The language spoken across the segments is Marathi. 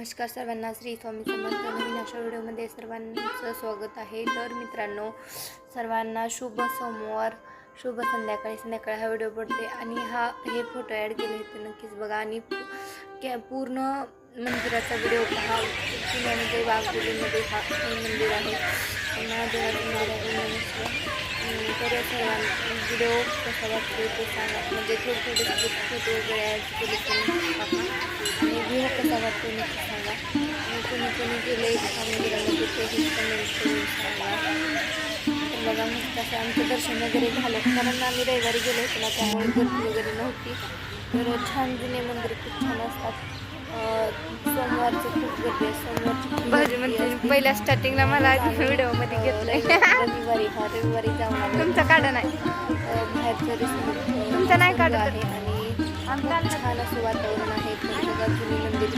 नमस्कार सर्वांना. श्री स्वामी समर्थ नवीन अशा व्हिडिओमध्ये सर्वांचं स्वागत आहे. तर मित्रांनो सर्वांना शुभ सोमवार शुभ संध्याकाळी. संध्याकाळी हा व्हिडिओ पडते आणि हा हे फोटो ॲड केले ते नक्कीच बघा. आणि कॅ पूर्ण मंदिराचा व्हिडिओ पहा. पुण्यामध्ये वाघबोलीमध्ये हा हे मंदिर आहे. महादेवाचं मंदिर तर सर्वांना व्हिडिओ कसा वाटतो ते सांगा. म्हणजे थोडे थोडे फोटो वगैरे ॲड केले आणि व्ह्यू कसा वाटतो नक्की सांगा. आणि कोणी कोणी गेले मंदिरामध्ये तेही कमेंट करून सांगा. तर बघा मग कसं आमचं दर्शन वगैरे झालं. कारण आम्ही रविवारी गेलो होतो ना त्यामुळे गर्दी वगैरे नव्हती. तर छान जुने मंदिर खूप छान असतात. सोमवारचं खूप गर्दी सोमवारची भाजी म्हणते. पहिल्या स्टार्टिंगला मला आणि, व्हिडिओमध्ये अं, घेतलंय. रविवारी हा रविवारी जाऊन तुमचा काढा नाही. बाहेरचं तुमचं नाही काढत आहे आणि खूप छान असं वातावरण आहे. तर जुनी मंदिर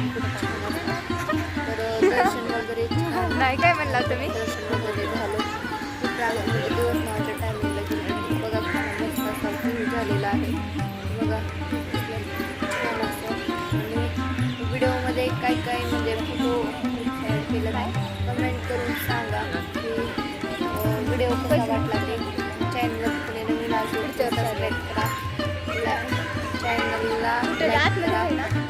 दर्शन वगैरे नाही काय म्हणला तुम्ही? दर्शन वगैरे झालं. म्हणजे दिवस माझ्या टायमिंगला गेलो. बघा झालेला आहे. बघा. आहे. कमेंट करून सांगा की व्हिडिओ कसा वाटला ते चॅनलला कोणी नवीन असेल तर सबस्क्राईब करा. चॅनलला लाईक करा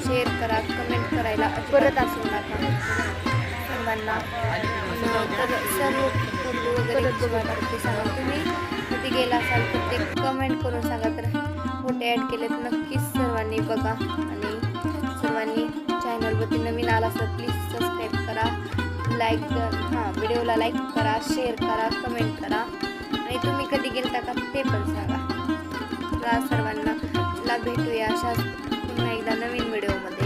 शेअर करा कमेंट करायला परत असू नका. सर्वांना तर सर्व वगैरे ते सांगा. तुम्ही कधी गेला असाल तर ते कमेंट करून सांगा तर फोटो ॲड केले तर नक्कीच सर्वांनी बघा. आणि सर्वांनी चॅनलवरती लाईक हां व्हिडिओला लाईक करा शेअर करा कमेंट करा. आणि तुम्ही कधी गेलता का ते पण सांगा. सर्वांना चला भेटूया अशाच पुन्हा एकदा नवीन व्हिडिओमध्ये.